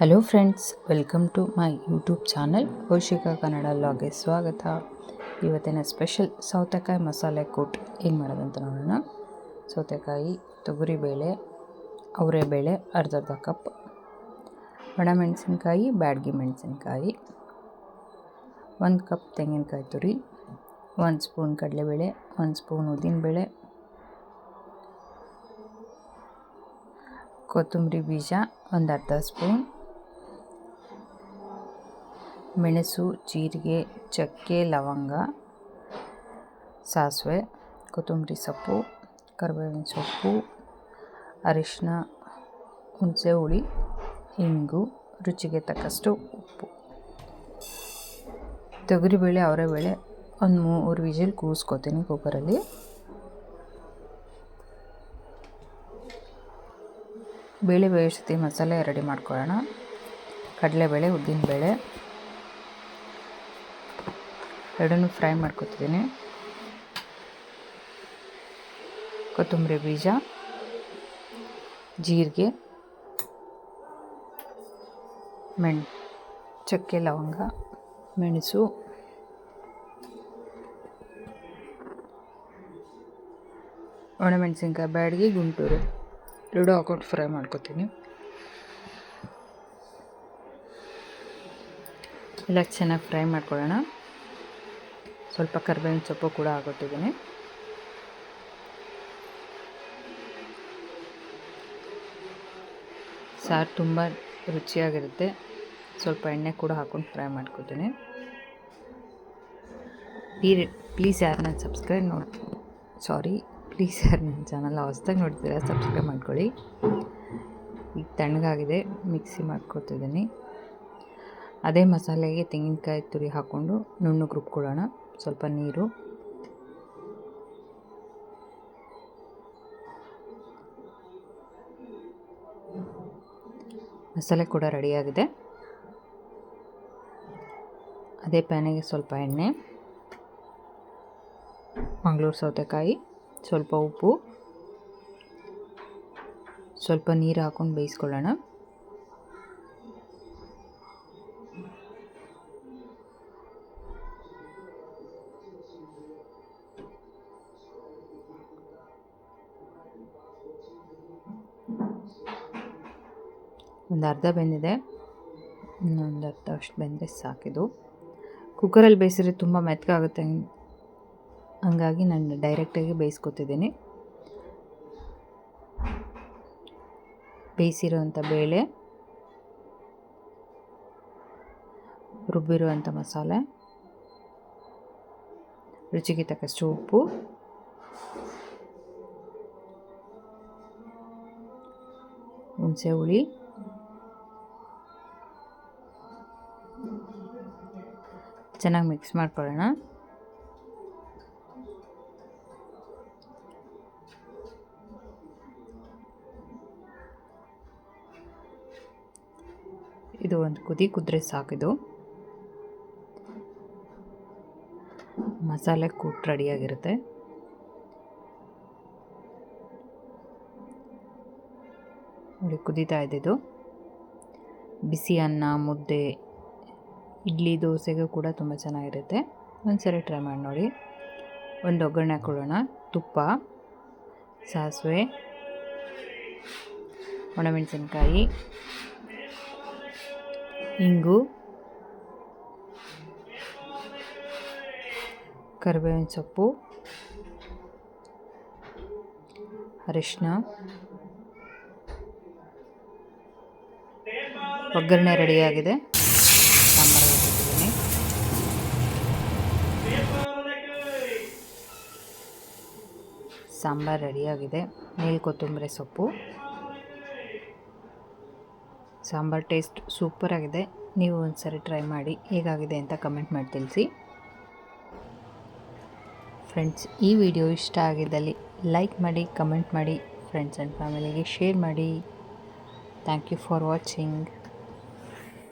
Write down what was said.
Hello friends welcome to my YouTube channel Kaushika Kannada ಲಾಗ್ಗೆ ಸ್ವಾಗತ ಇವತ್ತಿನ special ಸೌತೆಕಾಯಿ ಮಸಾಲೆ ಕೂಟ್ ಏನು ಮಾಡೋದಂತ ನೋಡೋಣ. ಸೌತೆಕಾಯಿ ತೊಗರಿಬೇಳೆ ಅವರೆಬೇಳೆ ಅರ್ಧ ಅರ್ಧ ಕಪ್ ಒಣಮೆಣಸಿನ್ಕಾಯಿ ಬ್ಯಾಡ್ಗೆ ಮೆಣಸಿನ್ಕಾಯಿ, ಒಂದು ಕಪ್ ತೆಂಗಿನಕಾಯಿ ತುರಿ, ಒಂದು ಸ್ಪೂನ್ ಕಡಲೆಬೇಳೆ, ಒಂದು ಸ್ಪೂನ್ ಉದ್ದಿನಬೇಳೆ ಕೊತ್ತಂಬರಿ ಬೀಜ, ಒಂದು ಅರ್ಧ ಸ್ಪೂನ್ ಮೆಣಸು, ಜೀರಿಗೆ, ಚಕ್ಕೆ, ಲವಂಗ, ಸಾಸಿವೆ, ಕೊತ್ತಂಬರಿ ಸೊಪ್ಪು, ಕರಿಬೇವಿನ ಸೊಪ್ಪು ಅರಿಶಿನ ಹುಣಸೆ ಹುಳಿ ಹಿಂಗು ರುಚಿಗೆ ತಕ್ಕಷ್ಟು ಉಪ್ಪು. ತೊಗರಿಬೇಳೆ ಅವರೆಬೇಳೆ ಒಂದು ಮೂರು ವಿಜಿಲ್ ಕೂಗಿಸ್ಕೊತೀನಿ ಕುಕ್ಕರಲ್ಲಿ. ಬೇಳೆ ಬೇಯಿಸ್ತಿ ಮಸಾಲೆ ರೆಡಿ ಮಾಡ್ಕೊಳ್ಳೋಣ. ಕಡಲೆಬೇಳೆ, ಉದ್ದಿನಬೇಳೆ. ಎರಡನ್ನೂ ಫ್ರೈ ಮಾಡ್ಕೊತಿದ್ದೀನಿ. ಕೊತ್ತಂಬರಿ ಬೀಜ, ಜೀರಿಗೆ, ಮೆಣ್, ಚಕ್ಕೆ ಲವಂಗ, ಮೆಣಸು, ಒಣಮೆಣಸಿನ್ಕಾಯಿ, ಬ್ಯಾಡಿಗೆ, ಗುಂಟೂರು. ಎರಡು ಹಾಕೊಂಡು ಫ್ರೈ ಮಾಡ್ಕೊತೀನಿ. ಎಲ್ಲ ಚೆನ್ನಾಗಿ ಫ್ರೈ ಮಾಡ್ಕೊಳ್ಳೋಣ. ಸ್ವಲ್ಪ ಕರ್ಬೇವಿನ ಸೊಪ್ಪು ಕೂಡ ಹಾಕೊಟ್ಟಿದ್ದೀನಿ. ಸಾರು ತುಂಬ ರುಚಿಯಾಗಿರುತ್ತೆ. ಸ್ವಲ್ಪ ಎಣ್ಣೆ ಕೂಡ ಹಾಕೊಂಡು ಫ್ರೈ ಮಾಡ್ಕೊತೀನಿ. ಪ್ಲೀಸ್ ಯಾರು ನಾನು ಸಬ್ಸ್ಕ್ರೈಬ್ ನೋಡಿ, ಸಾರಿ, ಪ್ಲೀಸ್ ಯಾರು ನನ್ನ ಚಾನಲ್ ಹೊಸ್ದಾಗಿ ನೋಡ್ತೀರಾ ಸಬ್ಸ್ಕ್ರೈಬ್ ಮಾಡ್ಕೊಳ್ಳಿ. ಈಗ ತಣ್ಣಗಾಗಿದೆ, ಮಿಕ್ಸಿ ಮಾಡ್ಕೊತಿದ್ದೀನಿ. ಅದೇ ಮಸಾಲೆಗೆ ತೆಂಗಿನಕಾಯಿ ತುರಿ ಹಾಕ್ಕೊಂಡು ನುಣ್ಣಗೆ ರುಬ್ಕೊಳ್ಳೋಣ. ಸ್ವಲ್ಪ ನೀರು. ಮಸಾಲೆ ಕೂಡ ರೆಡಿಯಾಗಿದೆ ಅದೇ ಪ್ಯಾನಿಗೆ ಸ್ವಲ್ಪ ಎಣ್ಣೆ. ಮಂಗಳೂರು ಸೌತೆಕಾಯಿ, ಸ್ವಲ್ಪ ಉಪ್ಪು. ಸ್ವಲ್ಪ ನೀರು ಹಾಕ್ಕೊಂಡು ಬೇಯಿಸ್ಕೊಳ್ಳೋಣ. ಒಂದು ಅರ್ಧ ಬೆಂದಿದೆ, ಇನ್ನೊಂದು ಅರ್ಧ ಅಷ್ಟು ಬೆಂದರೆ ಸಾಕಿದು ಕುಕ್ಕರಲ್ಲಿ ಬೇಯಿಸಿದ್ರೆ ತುಂಬ ಮೆತ್ತಗಾಗುತ್ತೆ ಹಂಗಾಗಿ ನಾನು ಡೈರೆಕ್ಟಾಗಿ ಬೇಯಿಸ್ಕೊತಿದ್ದೀನಿ. ಬೇಯಿಸಿರುವಂಥ ಬೇಳೆ ರುಬ್ಬಿರುವಂಥ ಮಸಾಲೆ, ರುಚಿಗೆ ತಕ್ಕಷ್ಟು ಉಪ್ಪು, ಹುಣಸೆ ಹುಳಿ ಚೆನ್ನಾಗಿ ಮಿಕ್ಸ್ ಮಾಡ್ಕೊಳ್ಳೋಣ. ಇದು ಒಂದು ಕುದಿ ಕುದ್ರೆ ಸಾಕಿದು ಮಸಾಲೆ ಕೂಟ್ ರೆಡಿಯಾಗಿರುತ್ತೆ ನೋಡಿ ಕುದೀತಾ ಇದ್ದಿದ್ದು ಬಿಸಿ ಅನ್ನ, ಮುದ್ದೆ ಇಡ್ಲಿ ದೋಸೆಗೂ ಕೂಡ ತುಂಬ ಚೆನ್ನಾಗಿರುತ್ತೆ. ಒಂದು ಸರಿ ಟ್ರೈ ಮಾಡಿ ನೋಡಿ. ಒಂದು ಒಗ್ಗರಣೆ ಹಾಕೊಳ್ಳೋಣ. ತುಪ್ಪ, ಸಾಸಿವೆ, ಒಣಮೆಣಸಿನ್ಕಾಯಿ, ಇಂಗು, ಕರಿಬೇವಿನ ಸೊಪ್ಪು ಅರಿಶಿನ ಒಗ್ಗರಣೆ ರೆಡಿಯಾಗಿದೆ ಸಾಂಬಾರು ಹಾಕಿದ್ದೀನಿ ಸಾಂಬಾರು ರೆಡಿಯಾಗಿದೆ. ನೀಲ್ ಕೊತ್ತಂಬರಿ ಸೊಪ್ಪು. ಸಾಂಬಾರು ಟೇಸ್ಟ್ ಸೂಪರಾಗಿದೆ ನೀವು ಒಂದು ಸರಿ ಟ್ರೈ ಮಾಡಿ ಹೇಗಾಗಿದೆ ಅಂತ ಕಮೆಂಟ್ ಮಾಡಿ ತಿಳಿಸಿ. ಫ್ರೆಂಡ್ಸ್, ಈ ವಿಡಿಯೋ ಇಷ್ಟ ಆಗಿದ್ದಲ್ಲಿ ಲೈಕ್ ಮಾಡಿ, ಕಮೆಂಟ್ ಮಾಡಿ, ಫ್ರೆಂಡ್ಸ್ ಆ್ಯಂಡ್ ಫ್ಯಾಮಿಲಿಗೆ ಶೇರ್ ಮಾಡಿ. Thank you for watching.